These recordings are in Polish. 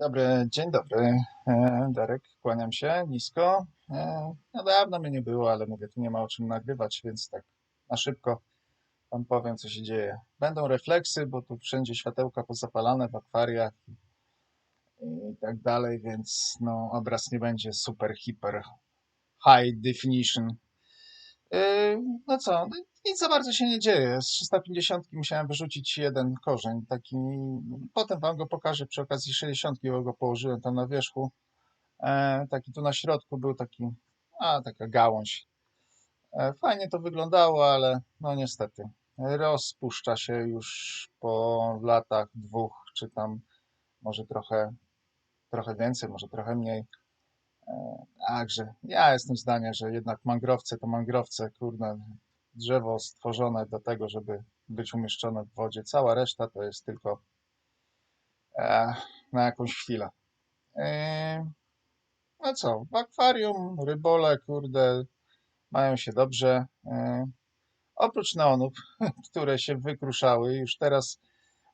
Dobry, dzień dobry. E, Darek, kłaniam się nisko. E, No dawno mnie nie było, ale mówię, tu nie ma o czym nagrywać, więc tak na szybko wam powiem, co się dzieje. Będą refleksy, bo tu wszędzie światełka pozapalane w akwariach i, tak dalej, więc no obraz nie będzie super, hiper, high definition. E, No co, no nic za bardzo się nie dzieje. Z 350 musiałem wyrzucić jeden korzeń, taki, potem wam go pokażę przy okazji 60, bo go położyłem tam na wierzchu. E, taki tu na środku był taki, a taka gałąź. E, fajnie to wyglądało, ale no niestety rozpuszcza się już po latach dwóch, czy tam może trochę, trochę więcej, może trochę mniej. E, także ja jestem zdania, że jednak mangrowce to mangrowce, kurde, drzewo stworzone do tego, żeby być umieszczone w wodzie. Cała reszta to jest tylko e, na jakąś chwilę. E, no co, w akwarium rybole, kurde, mają się dobrze. E, oprócz neonów, które się wykruszały, już teraz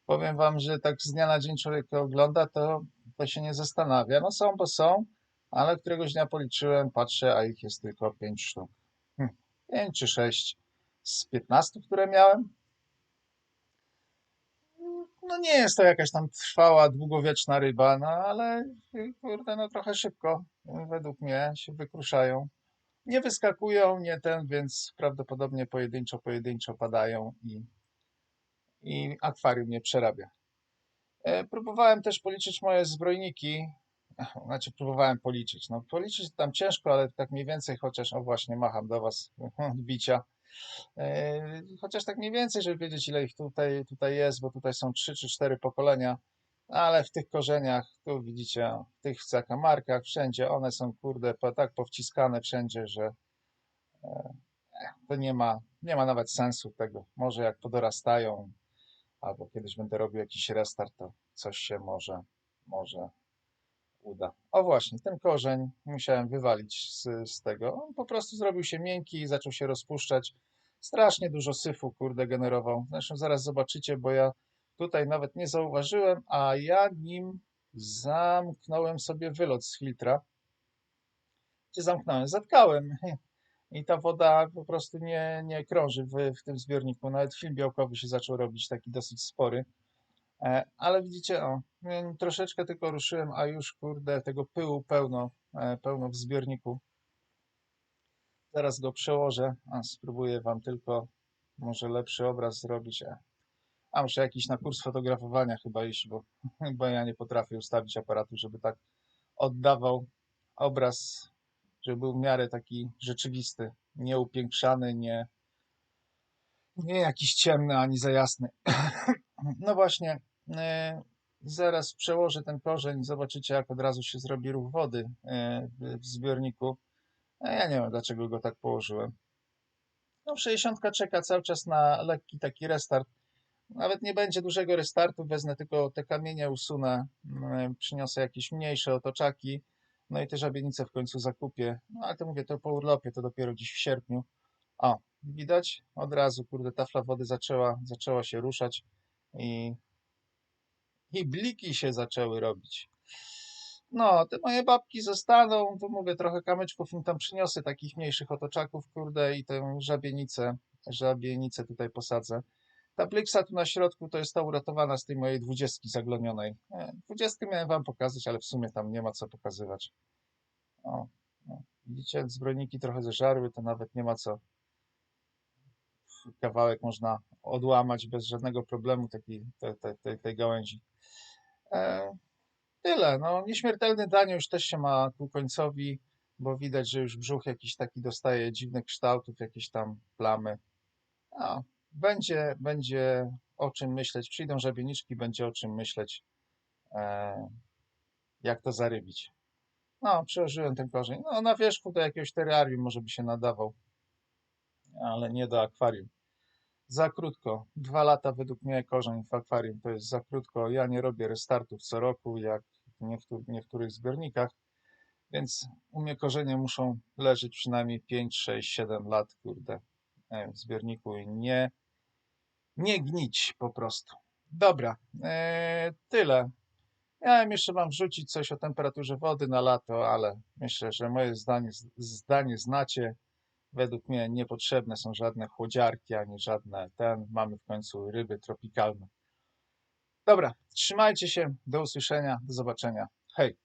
powiem wam, że tak z dnia na dzień człowiek ogląda, to, to się nie zastanawia. No są, bo są, ale któregoś dnia policzyłem, patrzę, a ich jest tylko pięć sztuk. Hm, Pięć czy sześć z 15, które miałem. No nie jest to jakaś tam trwała, długowieczna ryba, no ale kurde, no trochę szybko według mnie się wykruszają. Nie wyskakują, nie ten, więc prawdopodobnie pojedynczo, pojedynczo padają i, i akwarium nie przerabia. E, Próbowałem też policzyć moje zbrojniki, znaczy próbowałem policzyć. No policzyć tam ciężko, ale tak mniej więcej, chociaż, o właśnie, macham do was bicia. E, Chociaż tak mniej więcej, żeby wiedzieć, ile ich tutaj, tutaj jest, bo tutaj są trzy czy cztery pokolenia, ale w tych korzeniach, tu widzicie, w tych zakamarkach, wszędzie one są, kurde, tak powciskane wszędzie, że e, to nie ma, nie ma nawet sensu tego. Może jak podorastają, albo kiedyś będę robił jakiś restart, to coś się może, może uda. O właśnie, ten korzeń musiałem wywalić z, z tego. On po prostu zrobił się miękki i zaczął się rozpuszczać. Strasznie dużo syfu, kurde, generował. Zresztą zaraz zobaczycie, bo ja tutaj nawet nie zauważyłem, a ja nim zamknąłem sobie wylot z filtra. Gdzie zamknąłem? Zatkałem. I ta woda po prostu nie, nie krąży w, w tym zbiorniku. Nawet film białkowy się zaczął robić taki dosyć spory. E, Ale widzicie, o, troszeczkę tylko ruszyłem, a już kurde tego pyłu pełno, e, pełno w zbiorniku. Zaraz go przełożę, a spróbuję wam tylko może lepszy obraz zrobić. A muszę jakiś na kurs fotografowania chyba iść, bo, bo ja nie potrafię ustawić aparatu, żeby tak oddawał obraz, żeby był w miarę taki rzeczywisty, nie upiększany, nie, nie jakiś ciemny ani za jasny. No właśnie, e, zaraz przełożę ten korzeń, zobaczycie jak od razu się zrobi ruch wody e, w zbiorniku. A ja nie wiem dlaczego go tak położyłem. No 60 czeka cały czas na lekki taki restart. Nawet nie będzie dużego restartu, wezmę tylko te kamienie usunę, mm, przyniosę jakieś mniejsze otoczaki, no i te żabienice w końcu zakupię. No ale to mówię, to po urlopie, to dopiero dziś w sierpniu. O, widać? Od razu, kurde, tafla wody zaczęła, zaczęła się ruszać i, i bliki się zaczęły robić. No, te moje babki zostaną, to mówię, trochę kamyczków im tam przyniosę, takich mniejszych otoczaków, kurde, i tę żabienicę, żabienicę tutaj posadzę. Ta bliksa tu na środku to jest ta uratowana z tej mojej dwudziestki zaglonionej. E, Dwudziestkę miałem wam pokazać, ale w sumie tam nie ma co pokazywać. O, no. Widzicie, zbrojniki trochę zeżarły, to nawet nie ma co. Kawałek można odłamać bez żadnego problemu takiej, tej, tej, tej gałęzi. E, Tyle, no nieśmiertelny Danio już też się ma ku końcowi, bo widać, że już brzuch jakiś taki dostaje dziwnych kształtów, jakieś tam plamy. No, będzie, będzie o czym myśleć, przyjdą żabieniczki, będzie o czym myśleć, e, jak to zarybić. No, przełożyłem ten korzeń. No, na wierzchu do jakiegoś terrarium może by się nadawał, ale nie do akwarium. Za krótko. Dwa lata według mnie korzeń w akwarium to jest za krótko. Ja nie robię restartów co roku, jak w niektó- niektórych zbiornikach, więc u mnie korzenie muszą leżeć przynajmniej 5, 6, 7 lat, kurde, e, w zbiorniku i nie, nie gnić po prostu. Dobra, e, tyle. Miałem jeszcze wam wrzucić coś o temperaturze wody na lato, ale myślę, że moje zdanie, zdanie znacie. Według mnie niepotrzebne są żadne chłodziarki, ani żadne ten. Mamy w końcu ryby tropikalne. Dobra, trzymajcie się, do usłyszenia, do zobaczenia. Hej!